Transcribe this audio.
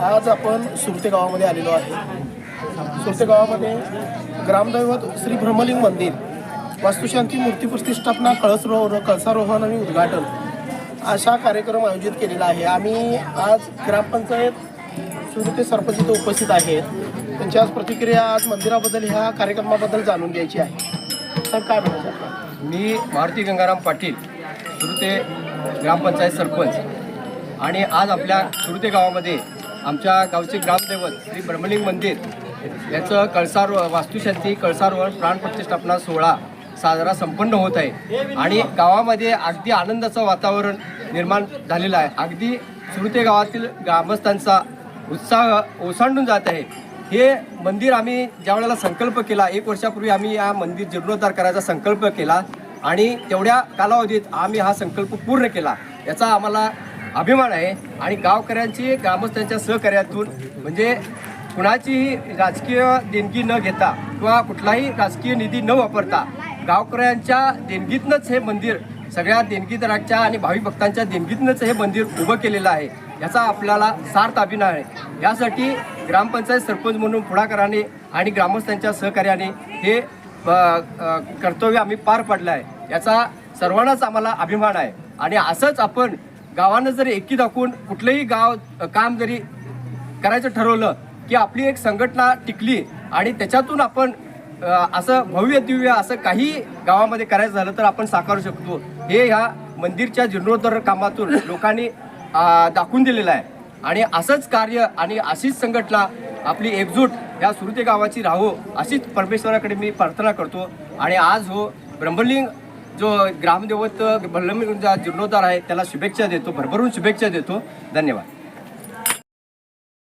आज आपण सुरते गावामध्ये आलेलो आहे. सुरते गावामध्ये ग्रामदैवत श्री ब्रह्मलिंग मंदिर वास्तुशांती मूर्ती प्रतिष्ठापना कळसरोहर कळसारोहण आणि उद्घाटन अशा कार्यक्रम आयोजित केलेला आहे. आम्ही आज ग्रामपंचायत सुरते सरपंच इथे उपस्थित आहेत त्यांची आज प्रतिक्रिया आज मंदिराबद्दल ह्या कार्यक्रमाबद्दल जाणून घ्यायची आहे. तर काय म्हणायचं मी मारुती गंगाराम पाटील सुरते ग्रामपंचायत सरपंच. आणि आज आपल्या सुरते गावामध्ये आमच्या गावचे ग्रामदैवत श्री ब्रह्मलिंग मंदिर याचं कळसार वास्तुशांती कळसारवर प्राणप्रतिष्ठापना सोहळा साजरा संपन्न होत आहे. आणि गावामध्ये अगदी आनंदाचं वातावरण निर्माण झालेलं आहे. अगदी सुरते गावातील ग्रामस्थांचा उत्साह ओसांडून जात आहे. हे मंदिर आम्ही ज्या वेळेला संकल्प केला एक वर्षापूर्वी आम्ही या मंदिर जीर्णोद्धार करायचा संकल्प केला आणि तेवढ्या कालावधीत आम्ही हा संकल्प पूर्ण केला. याचा आम्हाला अभिमान आहे आणि गावकऱ्यांची ग्रामस्थांच्या सहकार्यातून म्हणजे कुणाचीही राजकीय देणगी न घेता किंवा कुठलाही राजकीय निधी न वापरता गावकऱ्यांच्या देणगीतनंच हे मंदिर सगळ्या देणगीदारांच्या आणि भावी भक्तांच्या देणगीतनंच हे मंदिर उभं केलेलं आहे याचा आपल्याला सार्थ अभिनय आहे. यासाठी ग्रामपंचायत सरपंच म्हणून पुढाकाराने आणि ग्रामस्थांच्या सहकार्याने हे कर्तव्य आम्ही पार पाडलं आहे. याचा सर्वांनाच आम्हाला अभिमान आहे. आणि असंच आपण गावानं जर एकी दाखवून कुठलंही गाव काम जरी करायचं ठरवलं की आपली एक संघटना टिकली आणि त्याच्यातून आपण असं भव्य दिव्य असं काही गावामध्ये करायचं झालं तर आपण साकारू शकतो. हे ह्या मंदिरच्या जीर्णोद्धार कामातून लोकांनी दाखवून दिलेलं आहे. आणि असंच कार्य आणि अशीच संघटना आपली एकजूट ह्या सुरते गावाची राहो अशीच परमेश्वराकडे मी प्रार्थना करतो. आणि आज हो ब्रह्मलिंग जो ग्रामदेवत ब्रह्मलिंग जीर्णोद्धार आहे त्याला शुभेच्छा देतो भरभरून शुभेच्छा देतो. धन्यवाद.